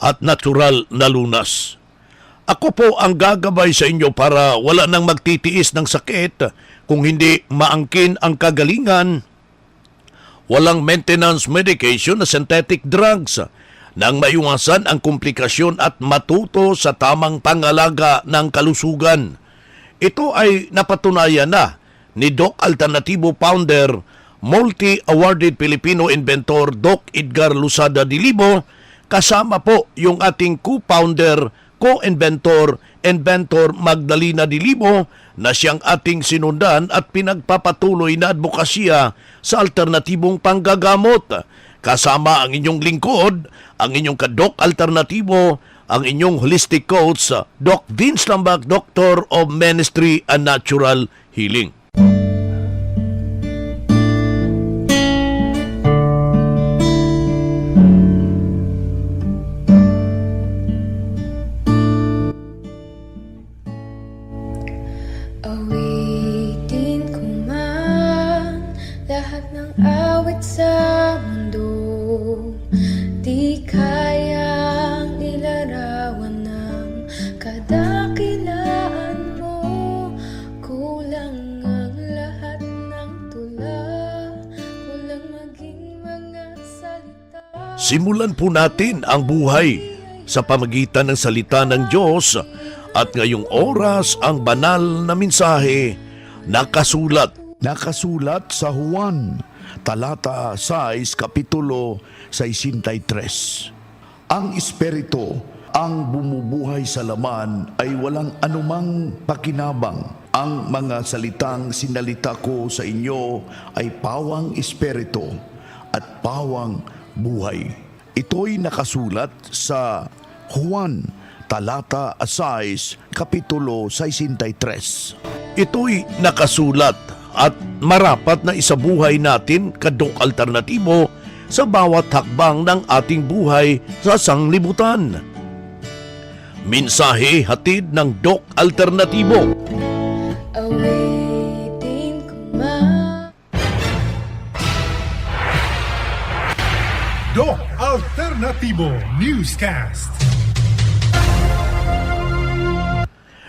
at natural na lunas. Ako po ang gagabay sa inyo para wala nang magtitiis ng sakit kung hindi maangkin ang kagalingan. Walang maintenance medication na synthetic drugs nang maiwasan ang komplikasyon at matuto sa tamang pangalaga ng kalusugan. Ito ay napatunayan na ni Doc Alternativo founder, multi-awarded Filipino inventor Doc Edgar Lusada Dilibo, kasama po yung ating co-founder, co-inventor, inventor Magdalena Dilibo na siyang ating sinundan at pinagpapatuloy na advokasya sa alternatibong panggagamot. Kasama ang inyong lingkod, ang inyong kadok alternatibo, ang inyong holistic coach, Doc Vince Lambak, Doctor of Ministry and Natural Healing. Simulan po natin ang buhay sa pamagitan ng salita ng Diyos at ngayong oras ang banal na mensahe nakasulat. Nakasulat sa Juan, talata 6, kapitulo 63. Ang Espiritu ang bumubuhay sa laman ay walang anumang pakinabang. Ang mga salitang sinalita ko sa inyo ay pawang Espiritu at pawang buhay. Ito'y nakasulat sa Juan talata 6, kapitulo 63. Ito'y nakasulat at marapat na isabuhay natin kadok alternatibo sa bawat hakbang ng ating buhay sa sanglibutan. Mensahe hatid ng Dok Alternatibo. Awitin Doc Alternativo Newscast.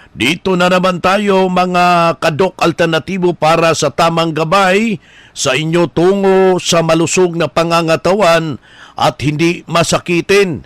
Dito na naman tayo mga kadok alternatibo para sa tamang gabay sa inyo tungo sa malusog na pangangatawan at hindi masakitin.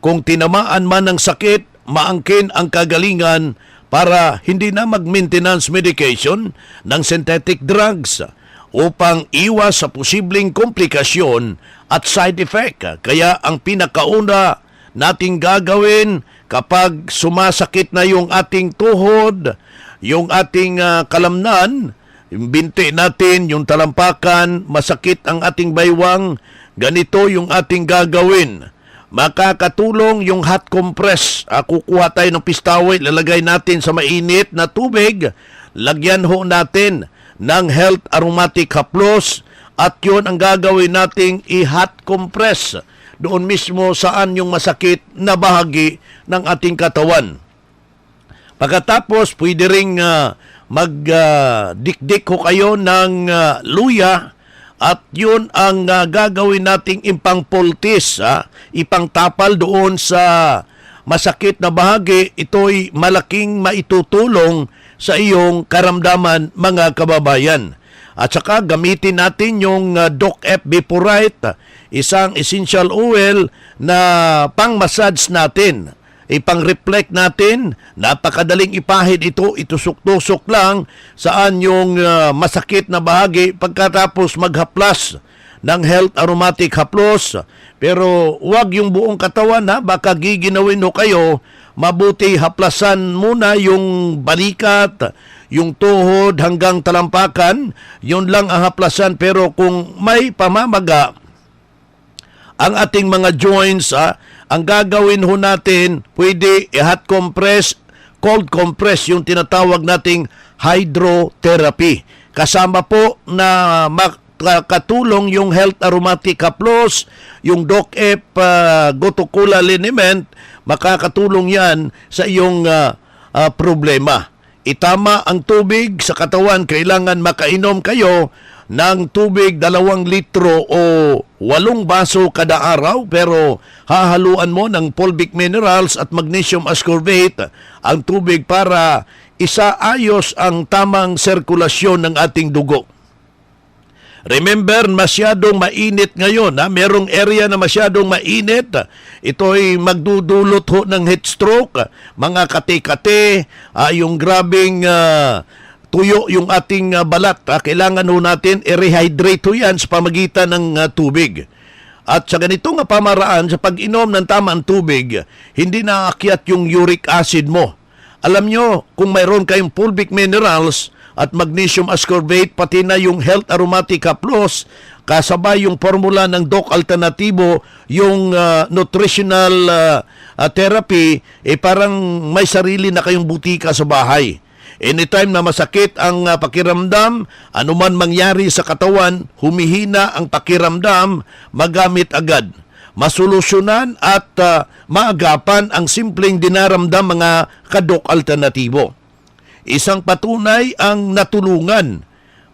Kung tinamaan man ng sakit, maangkin ang kagalingan para hindi na mag-maintenance medication ng synthetic drugs upang iwas sa posibleng komplikasyon at side effect. Kaya ang pinakauna nating gagawin kapag sumasakit na yung ating tuhod, yung ating ah, kalamnan, yung binti natin, yung talampakan, masakit ang ating baywang, ganito yung ating gagawin. Makakatulong yung hot compress. Ah, kukuha tayo ng pistaway, lalagay natin sa mainit na tubig, lagyan ho natin ng health aromatic haplos at yun ang gagawin nating i-hot compress doon mismo saan yung masakit na bahagi ng ating katawan. Pagkatapos, pwede ring ah, mag-dikdik ko kayo ng ah, luya At yun ang ah, gagawin nating impang pultis, ha? ipangtapal doon sa masakit na bahagi, ito'y malaking maitutulong sa iyong karamdaman mga kababayan. At saka gamitin natin yung uh, Doc F Vaporite, isang essential oil na pang-massage natin. Ipang-reflect natin, napakadaling ipahid ito, itusok-tusok lang. Saan yung uh, masakit na bahagi. Pagkatapos maghaplas ng health aromatic haplos. Pero wag yung buong katawan ha, baka giginawin ho kayo, mabuti haplasan muna yung balikat, yung tuhod hanggang talampakan, yun lang ang haplasan. Pero kung may pamamaga, ang ating mga joints, ah, ang gagawin ho natin, pwede i-hot compress, cold compress, yung tinatawag nating hydrotherapy. Kasama po na makatulong yung Health Aromatic Haplos, yung Doc F uh, Gotocula liniment, makakatulong yan sa iyong ah, ah, problema. Itama ang tubig sa katawan, kailangan makainom kayo ng tubig dalawang litro o walong baso kada araw pero hahaluan mo ng fulvic minerals at magnesium ascorbate ang tubig para isaayos ang tamang sirkulasyon ng ating dugo. Remember, masyadong mainit ngayon. Ha? Merong area na masyadong mainit. Ito ay magdudulot ho ng heat stroke, mga kate-kate, ah, yung grabing ah, tuyo yung ating ah, balat. ha? Kailangan ho natin i-rehydrate ho yan sa pamagitan ng ah, tubig. At sa ganito nga pamaraan, sa pag-inom ng tamang tubig, hindi naakyat yung uric acid mo. Alam nyo, kung mayroon kayong fulvic minerals at magnesium ascorbate, pati na yung health aromatic plus, kasabay yung formula ng Doc Alternativo, yung ah, nutritional ah, ah, therapy, eh parang may sarili na kayong butika sa bahay. Anytime na masakit ang ah, pakiramdam, anuman mangyari sa katawan, humihina ang pakiramdam, magamit agad masolusyonan at ah, maagapan ang simpleng dinaramdam mga kadok alternatibo. Isang patunay ang natulungan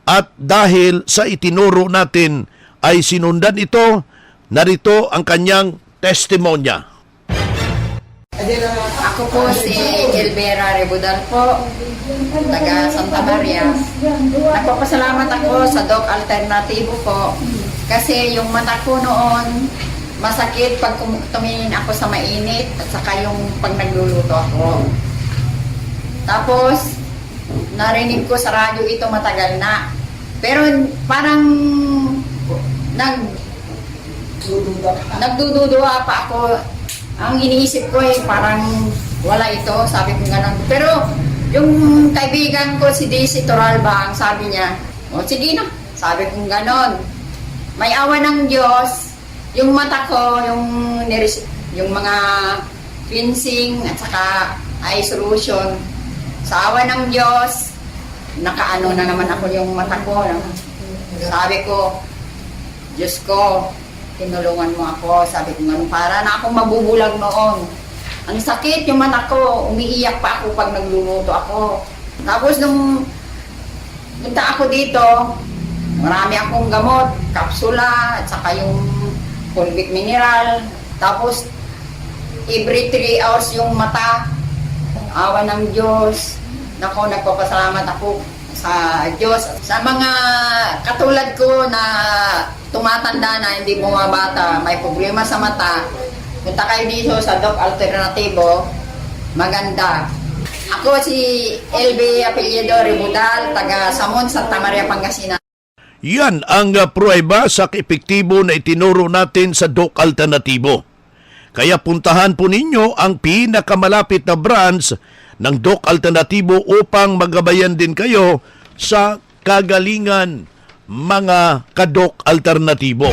at dahil sa itinuro natin ay sinundan ito, narito ang kanyang testimonya. Ako po si Elvera Rebudal po, taga Santa Maria. Nagpapasalamat ako sa Doc Alternativo po kasi yung mata ko noon masakit pag tumingin ako sa mainit at saka yung pag nagluluto ako. Tapos, narinig ko sa radyo ito matagal na. Pero parang nag nagdududuha pa ako. Ang iniisip ko eh, parang wala ito, sabi ko ganun. Pero yung kaibigan ko si Daisy Toralba, ang sabi niya, o sige na, sabi ko ganon. May awa ng Diyos, yung mata ko, yung, yung mga fencing at saka eye solution, sa awa ng Diyos, nakaano na naman ako yung mata ko. Sabi ko, Diyos ko, tinulungan mo ako. Sabi ko ganun, para na akong mabubulag noon. Ang sakit yung mata ko, umiiyak pa ako pag nagluluto ako. Tapos nung punta ako dito, marami akong gamot, kapsula, at saka yung fulvic mineral. Tapos, every 3 hours yung mata, awa ng Diyos. Nako, nagpapasalamat ako sa Diyos. Sa mga katulad ko na tumatanda na hindi bumabata, may problema sa mata, punta kayo dito sa Doc Alternativo, maganda. Ako si LB Apellido Ribudal, taga Samon, Santa Maria, Pangasinan. Yan ang pruweba sa epektibo na itinuro natin sa Doc Alternativo. Kaya puntahan po ninyo ang pinakamalapit na branch ng Doc Alternativo upang magabayan din kayo sa kagalingan mga kadok alternatibo.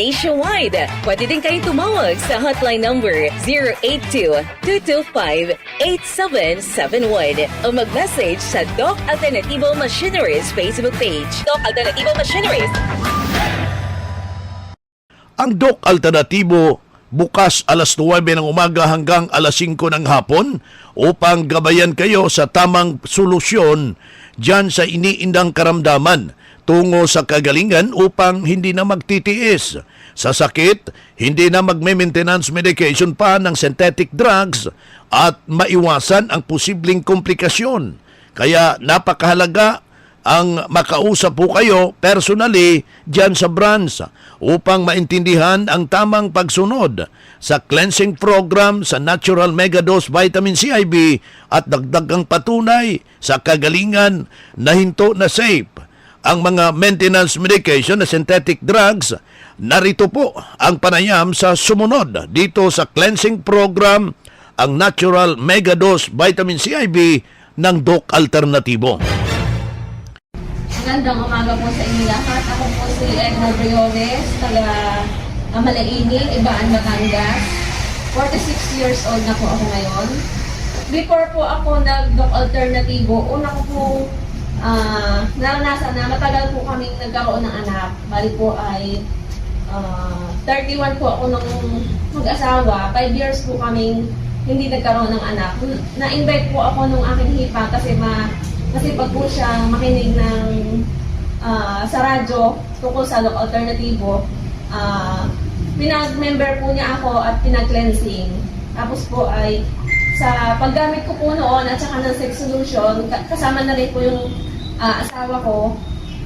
nationwide. Pwede din kayong tumawag sa hotline number 082-225-8771 o mag-message sa Doc Alternativo Machineries Facebook page. Doc Alternativo Machineries. Ang Doc Alternatibo bukas alas 9 ng umaga hanggang alas 5 ng hapon upang gabayan kayo sa tamang solusyon dyan sa iniindang karamdaman tungo sa kagalingan upang hindi na magtitiis. Sa sakit, hindi na magme-maintenance medication pa ng synthetic drugs at maiwasan ang posibleng komplikasyon. Kaya napakahalaga ang makausap po kayo personally dyan sa branch upang maintindihan ang tamang pagsunod sa cleansing program sa Natural Megadose Vitamin CIB at dagdagang patunay sa kagalingan na hinto na safe. Ang mga maintenance medication na synthetic drugs, narito po ang panayam sa sumunod dito sa cleansing program ang Natural Megadose Vitamin CIB ng Doc Alternativo. Magandang umaga po sa inyo lahat. Ako po si Edna Briones, taga Amalaini, Ibaan, Batangas. 46 years old na po ako ngayon. Before po ako nag-doc alternativo, una ko po ah, naranasan na matagal po kaming nagkaroon ng anak. Bali po ay ah, 31 po ako nung mag-asawa. 5 years po kaming hindi nagkaroon ng anak. Na-invite po ako nung aking hipa kasi ma kasi pag po siya makinig ng ah, sa radyo tungkol sa look alternatibo, ah, pinag-member po niya ako at pinag-cleansing. Tapos po ay sa paggamit ko po noon at saka ng sex solution, ka- kasama na rin po yung ah, asawa ko,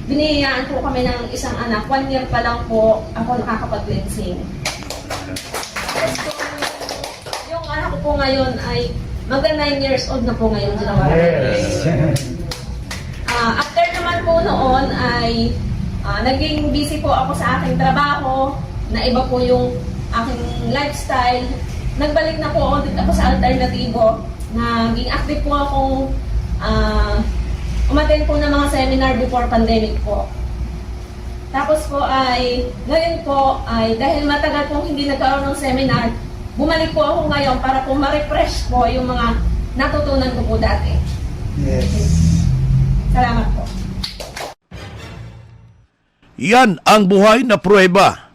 biniyayaan po kami ng isang anak. One year pa lang po ako nakakapag-cleansing. Tapos po, yung anak ko po ngayon ay magka 9 years old na po ngayon. January. Ah, after naman po noon ay ah, naging busy po ako sa aking trabaho, na iba po yung aking lifestyle. Nagbalik na po ako dito ako sa alternatibo. Naging active po akong ah, umattend po ng mga seminar before pandemic po. Tapos po ay, ngayon po ay dahil matagal pong hindi nagkaroon ng seminar, bumalik po ako ngayon para po ma-refresh po yung mga natutunan ko po dati. Salamat po. Yan ang buhay na pruweba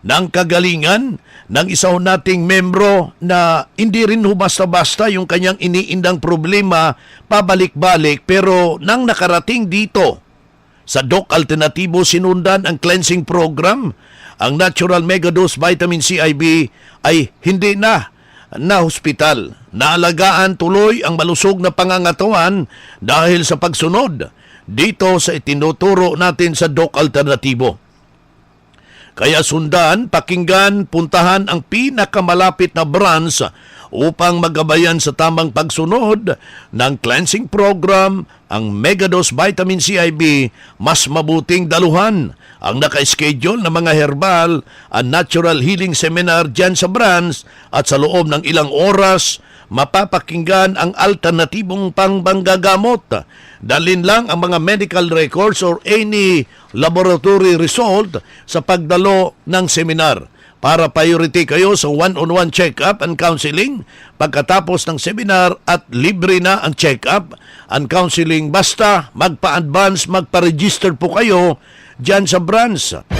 ng kagalingan ng isa nating membro na hindi rin ho basta-basta yung kanyang iniindang problema pabalik-balik pero nang nakarating dito sa Doc Alternativo sinundan ang cleansing program, ang Natural Megadose Vitamin CIB ay hindi na na hospital. Naalagaan tuloy ang malusog na pangangatawan dahil sa pagsunod dito sa itinuturo natin sa Doc Alternativo. Kaya sundan, pakinggan, puntahan ang pinakamalapit na branch upang magabayan sa tamang pagsunod ng cleansing program ang Megadose Vitamin CIB mas mabuting daluhan ang naka-schedule na mga herbal at natural healing seminar dyan sa branch at sa loob ng ilang oras mapapakinggan ang alternatibong pangbanggagamot. Dalin lang ang mga medical records or any laboratory result sa pagdalo ng seminar para priority kayo sa one-on-one check-up and counseling pagkatapos ng seminar at libre na ang check-up and counseling basta magpa-advance, magpa-register po kayo dyan sa branch.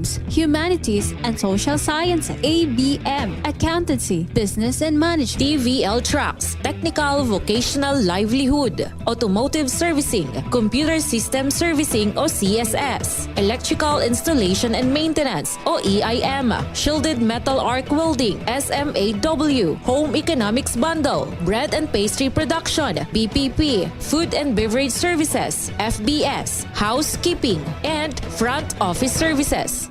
Humanities and Social Sciences, ABM, Accountancy, Business and Management, TVL Trucks, Technical Vocational Livelihood, Automotive Servicing, Computer System Servicing o CSS, Electrical Installation and Maintenance o EIM, Shielded Metal Arc Welding, SMAW, Home Economics Bundle, Bread and Pastry Production, BPP, Food and Beverage Services, FBS, Housekeeping, and Front Office Services.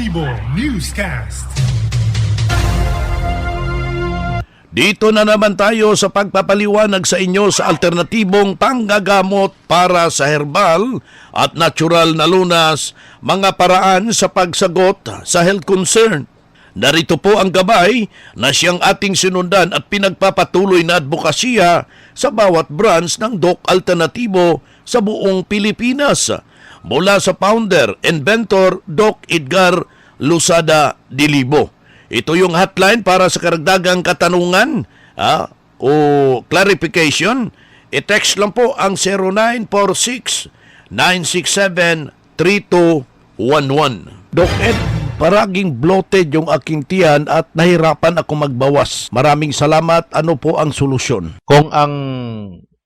Alternativo Newscast. Dito na naman tayo sa pagpapaliwanag sa inyo sa alternatibong panggagamot para sa herbal at natural na lunas, mga paraan sa pagsagot sa health concern. Narito po ang gabay na siyang ating sinundan at pinagpapatuloy na advokasya sa bawat branch ng Doc Alternatibo sa buong Pilipinas. Mula sa founder, inventor Doc Edgar Lusada Dilibo. Ito yung hotline para sa karagdagang katanungan ah, o clarification. I-text lang po ang 0946-967-3211. Doc Ed, paraging bloated yung aking tiyan at nahirapan ako magbawas. Maraming salamat. Ano po ang solusyon? Kung ang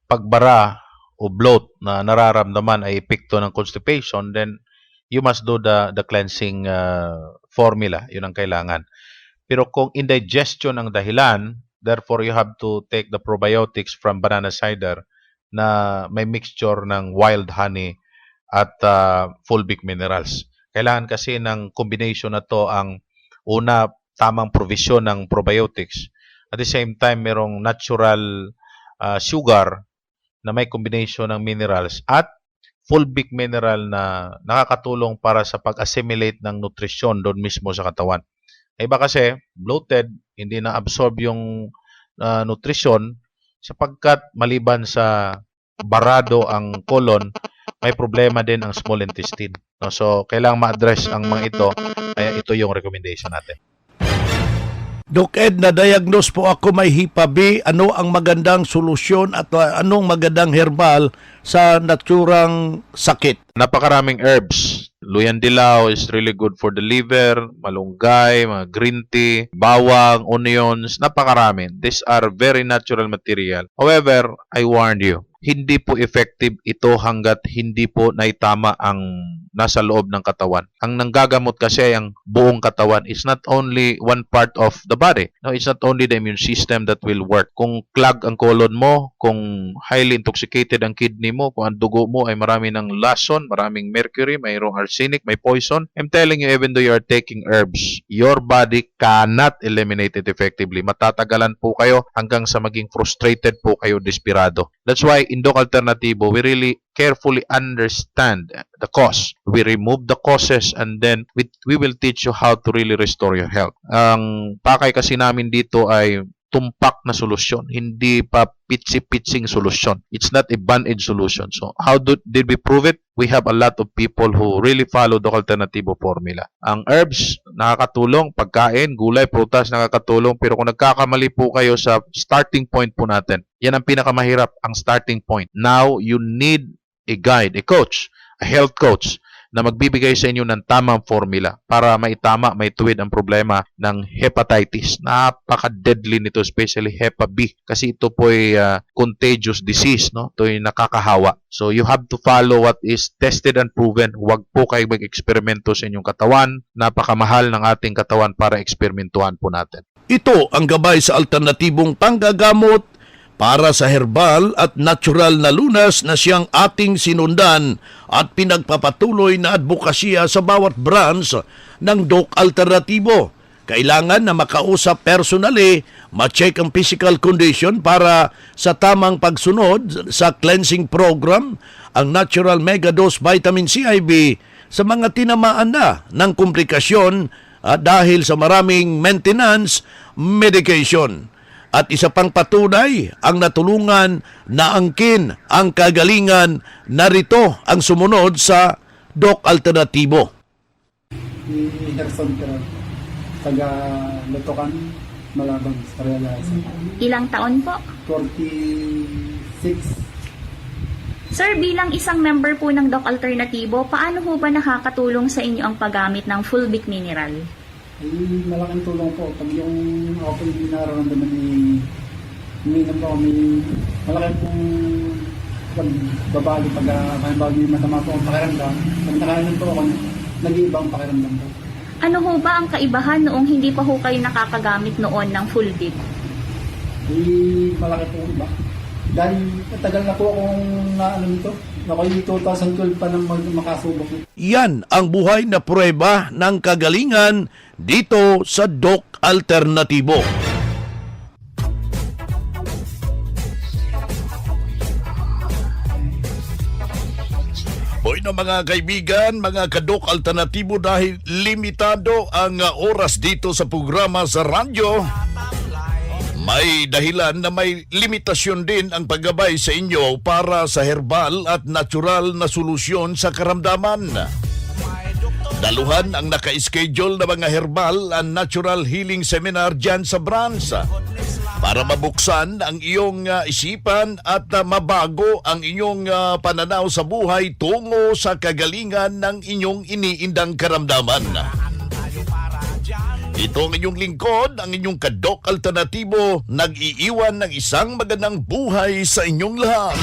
pagbara o bloat na nararamdaman ay epekto ng constipation, then you must do the the cleansing uh, formula. Yun ang kailangan. Pero kung indigestion ang dahilan, therefore you have to take the probiotics from banana cider na may mixture ng wild honey at uh, fulvic minerals. Kailangan kasi ng combination na to ang una, tamang provision ng probiotics. At the same time, merong natural uh, sugar na may combination ng minerals at fulvic mineral na nakakatulong para sa pag-assimilate ng nutrisyon doon mismo sa katawan. Iba kasi, bloated, hindi na-absorb yung uh, nutrisyon sapagkat maliban sa barado ang colon, may problema din ang small intestine. No? So, kailangang ma-address ang mga ito. Kaya ito yung recommendation natin. Doc Ed, na-diagnose po ako may HIPA B. Ano ang magandang solusyon at uh, anong magandang herbal sa naturang sakit? Napakaraming herbs. Luyan-dilaw is really good for the liver, malunggay, mga green tea, bawang, onions, napakarami. These are very natural material. However, I warned you, hindi po effective ito hanggat hindi po naitama ang nasa loob ng katawan. Ang nanggagamot kasi ay ang buong katawan is not only one part of the body. No, it's not only the immune system that will work. Kung clog ang colon mo, kung highly intoxicated ang kidney mo, kung ang dugo mo ay marami ng lason, maraming mercury, mayroong arsenic, may poison, I'm telling you, even though you are taking herbs, your body cannot eliminate it effectively. Matatagalan po kayo hanggang sa maging frustrated po kayo, desperado. That's why in Doc Alternativo, we really carefully understand the cause. We remove the causes and then we, we will teach you how to really restore your health. Ang pakay kasi namin dito ay tumpak na solusyon, hindi pa pitsi-pitsing solusyon. It's not a band-aid solution. So, how do, did we prove it? We have a lot of people who really follow the alternativo formula. Ang herbs, nakakatulong. Pagkain, gulay, prutas, nakakatulong. Pero kung nagkakamali po kayo sa starting point po natin, yan ang pinakamahirap, ang starting point. Now, you need a guide, a coach, a health coach na magbibigay sa inyo ng tamang formula para maitama, maituwid ang problema ng hepatitis. Napaka-deadly nito, especially Hepa B kasi ito po ay uh, contagious disease, no? Ito ay nakakahawa. So you have to follow what is tested and proven. Huwag po kayo mag-eksperimento sa inyong katawan. Napakamahal ng ating katawan para eksperimentuhan po natin. Ito ang gabay sa alternatibong panggagamot para sa herbal at natural na lunas na siyang ating sinundan at pinagpapatuloy na advokasya sa bawat branch ng Doc Alternatibo. kailangan na makausap personally, ma-check ang physical condition para sa tamang pagsunod sa cleansing program, ang Natural Mega Dose Vitamin CIB sa mga tinamaan na ng komplikasyon at dahil sa maraming maintenance medication. At isa pang patunay ang natulungan na angkin ang kagalingan narito ang sumunod sa Doc Alternatibo. ni Herson Perez, taga Lutokan, Malabang, Paralasan. Ilang taon po? 46. Sir, bilang isang member po ng Doc Alternatibo, paano ho ba nakakatulong sa inyo ang paggamit ng Fulvic Mineral? Ay, malaking tulong po. Pag yung ako po yung nararamdaman ni uminom po kami, malaking pong pagbabali pag uh, halimbawa may masama po ang pakiramdam. Pag nakainom po ako, nag-iiba ang pakiramdam po. Ano ho ba ang kaibahan noong hindi pa ho kayo nakakagamit noon ng Fulvic? Ay, malaki po iba. Dahil tagal na po akong naano nito. Ako yung 2012 pa nang makasubok nito. Yan ang buhay na prueba ng kagalingan dito sa Doc Alternatibo. Hoy na mga kaibigan, mga kadok alternatibo dahil limitado ang uh, oras dito sa programa sa radyo. May dahilan na may limitasyon din ang paggabay sa inyo para sa herbal at natural na solusyon sa karamdaman. Daluhan ang naka-schedule na mga herbal and natural healing seminar dyan sa branch para mabuksan ang iyong uh, isipan at uh, mabago ang inyong uh, pananaw sa buhay tungo sa kagalingan ng inyong iniindang karamdaman. Ito ang inyong lingkod, ang inyong kadok alternatibo, nag-iiwan ng isang magandang buhay sa inyong lahat.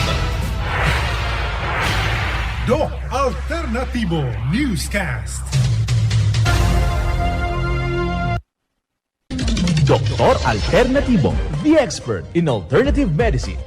Doc Alternativo Newscast. Doktor Alternativo, the expert in alternative medicine.